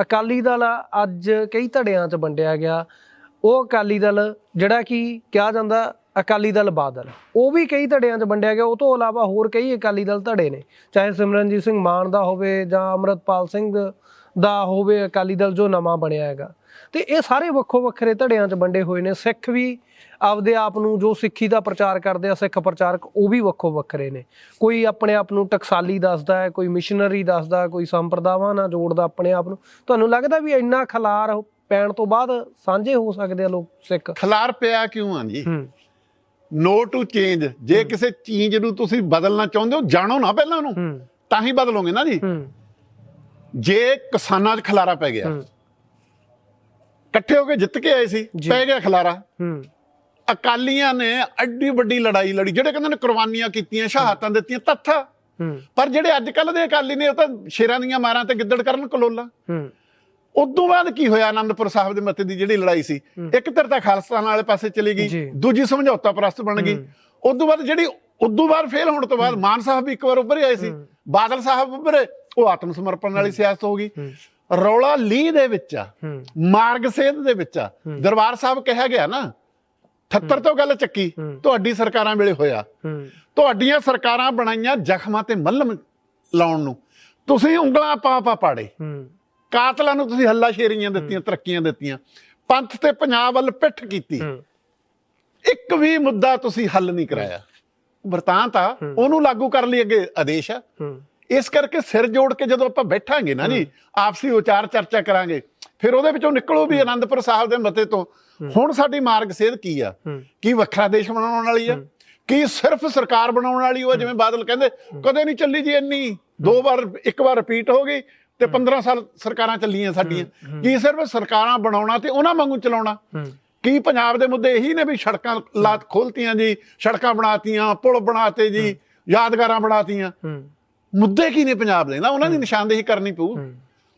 ਅਕਾਲੀ ਦਲ ਅੱਜ ਕਈ ਧੜਿਆਂ 'ਚ ਵੰਡਿਆ ਗਿਆ। ਉਹ ਅਕਾਲੀ ਦਲ ਜਿਹੜਾ ਕਿ ਕਿਹਾ ਜਾਂਦਾ ਅਕਾਲੀ ਦਲ ਬਾਦਲ, ਉਹ ਵੀ ਕਈ ਧੜਿਆਂ 'ਚ ਵੰਡਿਆ ਗਿਆ। ਉਹ ਤੋਂ ਇਲਾਵਾ ਹੋਰ ਕਈ ਅਕਾਲੀ ਦਲ ਧੜੇ ਨੇ, ਚਾਹੇ ਸਿਮਰਨਜੀਤ ਸਿੰਘ ਮਾਨ ਦਾ ਹੋਵੇ ਜਾਂ ਅਮਰਤਪਾਲ ਸਿੰਘ ਦਾ ਹੋਵੇ ਅਕਾਲੀ ਦਲ ਜੋ ਨਵਾਂ ਬਣਿਆ ਹੈਗਾ। ਤੇ ਇਹ ਸਾਰੇ ਵੱਖੋ ਵੱਖਰੇ ਧੜਿਆਂ 'ਚ ਵੰਡੇ ਹੋਏ ਨੇ। ਸਿੱਖ ਵੀ ਆਪਦੇ ਆਪ ਨੂੰ ਜੋ ਸਿੱਖੀ ਦਾ ਪ੍ਰਚਾਰ ਕਰਦੇ ਆ ਸਿੱਖ ਪ੍ਰਚਾਰਕ ਉਹ ਵੀ ਵੱਖੋ ਵੱਖਰੇ ਨੇ। ਕੋਈ ਆਪਣੇ ਆਪ ਨੂੰ ਟਕਸਾਲੀ ਦੱਸਦਾ ਹੈ ਕੋਈ ਮਿਸ਼ਨਰੀ ਦੱਸਦਾ ਕੋਈ ਸੰਪਰਦਾਵਾਂ ਨਾਲ ਜੋੜਦਾ ਆਪਣੇ ਆਪ ਨੂੰ। ਤੁਹਾਨੂੰ ਲੱਗਦਾ ਵੀ ਇੰਨਾ ਖਲਾਰ ਪੈਣ ਤੋਂ ਬਾਅਦ ਸਾਂਝੇ ਹੋ ਸਕਦੇ ਆ ਲੋਕ ਸਿੱਖ? ਖਲਾਰ ਪਿਆ ਕਿਉਂ ਆ ਜੀ? ਨੋ ਟੂ ਚੇਂਜ ਜੇ ਕਿਸੇ ਚੀਜ਼ ਨੂੰ ਤੁਸੀਂ ਬਦਲਣਾ ਚਾਹੁੰਦੇ ਹੋ ਜਾਣੋ ਨਾ ਪਹਿਲਾਂ ਉਹਨੂੰ। ਤਾਂ ਹੀ ਬਦਲੋਗੇ ਨਾ ਜੀ। ਜੇ ਕਿਸਾਨਾਂ 'ਚ ਖਲਾਰਾ ਪੈ ਗਿਆ। ਇਕੱਠੇ ਹੋ ਕੇ ਜਿੱਤ ਕੇ ਆਏ ਸੀ। ਪੈ ਗਿਆ ਖਲਾਰਾ। ਹੂੰ। ਅਕਾਲੀਆਂ ਨੇ ਐਡੀ ਵੱਡੀ ਲੜਾਈ ਲੜੀ ਜਿਹੜੇ ਕਹਿੰਦੇ ਨੇ ਕੁਰਬਾਨੀਆਂ ਕੀਤੀਆਂ ਸ਼ਹਾਦਤਾਂ ਦਿੱਤੀਆਂ ਤੱਥ। ਪਰ ਜਿਹੜੇ ਅੱਜ ਕੱਲ ਦੇ ਅਕਾਲੀ ਨੇ ਉਹ ਤਾਂ ਸ਼ੇਰਾਂ ਦੀਆਂ ਮਾਰਾਂ ਤੇ ਗਿੱਦੜ ਕਰਨ ਕਲੋਲਾ। ਹੂੰ। ਉਦੋਂ ਬਾਅਦ ਕੀ ਹੋਇਆ ਆਨੰਦਪੁਰ ਸਾਹਿਬ ਦੇ ਮੱਤੇ ਦੀ ਜਿਹੜੀ ਲੜਾਈ ਸੀ? ਇੱਕ ਧਿਰ ਤਾਂ ਖਾਲਸਤਾਨ ਵਾਲੇ ਪਾਸੇ ਚਲੀ। ਗਈ ਦੂਜੀ ਸਮਝੌਤਾ ਪ੍ਰਸਤ ਬਣ ਗਈ। ਉਦੋਂ ਬਾਅਦ ਜਿਹੜੀ ਉਦੋਂ ਬਾਅਦ ਫੇਲ ਹੋਣ ਤੋਂ ਬਾਅਦ ਮਾਨ ਸਾਹਿਬ ਵੀ ਇੱਕ ਵਾਰ ਉੱਭਰੇ ਆਏ ਸੀ। ਬਾਦਲ ਸਾਹਿਬ ਉੱਭਰੇ ਉਹ ਆਤਮ ਸਮਰਪਣ ਵਾਲੀ ਸਿਆਸਤ ਹੋ ਗਈ। ਰੌਲਾ ਲੀ ਦੇ ਵਿੱਚ ਆ ਮਾਰਗ ਸੇਧ ਦੇ ਵਿੱਚ ਆ। ਦਰਬਾਰ ਸਾਹਿਬ ਕਿਹਾ ਗਿਆ ਨਾ 78 ਤੋਂ ਗੱਲ ਚੱਕੀ ਤੁਹਾਡੀ ਸਰਕਾਰਾਂ ਵੇਲੇ ਹੋਇਆ। ਤੁਹਾਡੀਆਂ ਸਰਕਾਰਾਂ ਬਣਾਈਆਂ ਜ਼ਖਮਾਂ ਤੇ ਮੱਲਮ ਲਾਉਣ ਨੂੰ। ਤੁਸੀਂ ਉਂਗਲਾਂ ਪਾ ਪਾ ਪਾੜੇ। ਕਾਤਲਾਂ ਨੂੰ ਤੁਸੀਂ ਹੱਲਾ ਸ਼ੇਰੀਆਂ ਦਿੱਤੀਆਂ ਤਰੱਕੀਆਂ ਦਿੱਤੀਆਂ। ਪੰਥ ਤੇ ਪੰਜਾਬ ਵੱਲ ਪਿੱਠ ਕੀਤੀ। ਇੱਕ ਵੀ ਮੁੱਦਾ ਤੁਸੀਂ ਹੱਲ ਨਹੀਂ ਕਰਾਇਆ। ਵਰਤਾਂਤ ਆ ਉਹਨੂੰ ਲਾਗੂ ਕਰਨ ਲਈ ਅੱਗੇ ਆਦੇਸ਼ ਆ। ਇਸ ਕਰਕੇ ਸਿਰ ਜੋੜ ਕੇ ਜਦੋਂ ਆਪਾਂ ਬੈਠਾਂਗੇ ਨਾ ਜੀ ਆਪਸੀ ਵਿਚਾਰ ਚਰਚਾ ਕਰਾਂਗੇ ਫਿਰ ਉਹਦੇ ਵਿੱਚੋਂ ਨਿਕਲੋ ਵੀ ਆਨੰਦਪੁਰ ਸਾਹਿਬ ਦੇ ਮਤੇ ਤੋਂ ਹੁਣ ਸਾਡੀ ਮਾਰਗ ਸੇਧ ਕੀ ਆ? ਕੀ ਵੱਖਰਾ ਦੇਸ਼ ਬਣਾਉਣ ਵਾਲੀ ਆ? ਕੀ ਸਿਰਫ ਸਰਕਾਰ ਬਣਾਉਣ ਵਾਲੀ ਉਹ ਜਿਵੇਂ ਬਾਦਲ ਕਹਿੰਦੇ ਕਦੇ ਨਹੀਂ ਚੱਲੀ ਜੀ ਇੰਨੀ। ਦੋ ਵਾਰ ਇੱਕ ਵਾਰ ਰਿਪੀਟ ਹੋ ਗਈ ਤੇ 15 ਸਾਲ ਸਰਕਾਰਾਂ ਚੱਲੀਆਂ ਸਾਡੀਆਂ। ਕੀ ਸਿਰਫ ਸਰਕਾਰਾਂ ਬਣਾਉਣਾ ਤੇ ਉਹਨਾਂ ਵਾਂਗੂ ਚਲਾਉਣਾ? ਕੀ ਪੰਜਾਬ ਦੇ ਮੁੱਦੇ ਇਹੀ ਨੇ ਵੀ ਸੜਕਾਂ ਲਾਤ ਖੋਲਤੀਆਂ ਜੀ ਸੜਕਾਂ ਬਣਾਤੀਆਂ ਪੁਲ ਬਣਾਤੇ ਜੀ ਯਾਦਗਾਰਾਂ ਬਣਾਤੀਆਂ? ਮੁੱਦੇ ਕੀ ਨੇ ਪੰਜਾਬ ਦੇ? ਨਾ ਉਹਨਾਂ ਦੀ ਨਿਸ਼ਾਨਦੇਹੀ ਕਰਨੀ ਪਊ।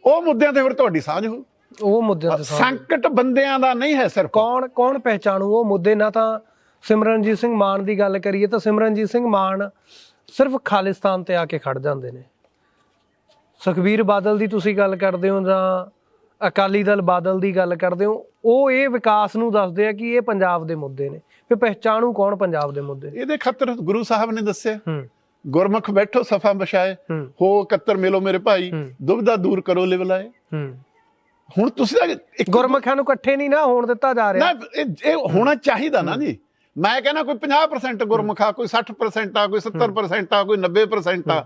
ਉਹ ਮੁੱਦਿਆਂ ਤੇ ਫਿਰ ਤੁਹਾਡੀ ਸਾਂਝ ਹੋ ਉਹ ਮੁੱਦਿਆਂ ਤੇ ਸੰਕਟ ਬੰਦਿਆਂ ਦਾ ਨਹੀਂ ਹੈ ਸਿਰਫ। ਕੌਣ ਕੌਣ ਪਹਿਚਾਣੂ ਉਹ ਮੁੱਦੇ? ਨਾ ਤਾਂ ਸਿਮਰਨਜੀਤ ਸਿੰਘ ਮਾਨ ਦੀ ਗੱਲ ਕਰੀਏ ਤਾਂ ਸਿਮਰਨਜੀਤ ਸਿੰਘ ਮਾਨ ਸਿਰਫ ਖਾਲਿਸਤਾਨ ਤੇ ਆ ਕੇ ਖੜ ਜਾਂਦੇ ਨੇ। ਸੁਖਬੀਰ ਬਾਦਲ ਦੀ ਤੁਸੀਂ ਗੱਲ ਕਰਦੇ ਹੋ ਜਾਂ ਅਕਾਲੀ ਦਲ ਬਾਦਲ ਦੀ ਗੱਲ ਕਰਦੇ ਹੋ ਉਹ ਇਹ ਵਿਕਾਸ ਨੂੰ ਦੱਸਦੇ ਆ ਕਿ ਇਹ ਪੰਜਾਬ ਦੇ ਮੁੱਦੇ ਨੇ। ਫਿਰ ਪਹਿਚਾਣੂ ਕੌਣ ਪੰਜਾਬ ਦੇ ਮੁੱਦੇ ਇਹਦੇ ਖਾਤਰ ਗੁਰੂ ਸਾਹਿਬ ਨੇ ਦੱਸਿਆ। ਹੂੰ। ਗੁਰਮੁਖ ਬੈਠੋ ਸਫਾ ਬਸ਼ਾਏ ਹੂੰ। ਹੋ ਇਕੱਤਰ ਮਿਲੋ ਮੇਰੇ ਭਾਈ। ਦੁਬਦਾ ਦੂਰ ਕਰੋ ਲਿਵਲਾਏ ਹੁਣ ਤੁਸੀਂ ਗੁਰਮਖਾਂ ਨੂੰ ਇਕੱਠੇ ਨਹੀਂ ਨਾ ਹੋਣ ਦਿੱਤਾ ਜਾ ਰਿਹਾ। ਨਾ ਇਹ ਹੋਣਾ ਚਾਹੀਦਾ ਨਾ ਜੀ। ਮੈਂ ਕਹਿੰਦਾ ਕੋਈ 50% ਗੁਰਮੁਖਾ ਕੋਈ 60% ਆ ਕੋਈ 70% ਆ ਕੋਈ 90% ਆ।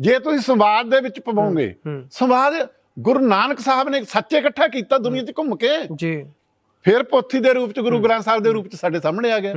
ਜੇ ਤੁਸੀਂ ਸੰਵਾਦ ਦੇ ਵਿੱਚ ਪਵਾਓਗੇ ਹੂੰ। ਸੰਵਾਦ ਗੁਰੂ ਨਾਨਕ ਸਾਹਿਬ ਨੇ ਸੱਚੇ ਇਕੱਠਾ ਕੀਤਾ ਦੁਨੀਆ 'ਚ ਘੁੰਮ ਕੇ। ਜੀ। ਫਿਰ ਪੋਥੀ ਦੇ ਰੂਪ 'ਚ ਗੁਰੂ ਗ੍ਰੰਥ ਸਾਹਿਬ ਦੇ ਰੂਪ 'ਚ ਸਾਡੇ ਸਾਹਮਣੇ ਆ ਗਿਆ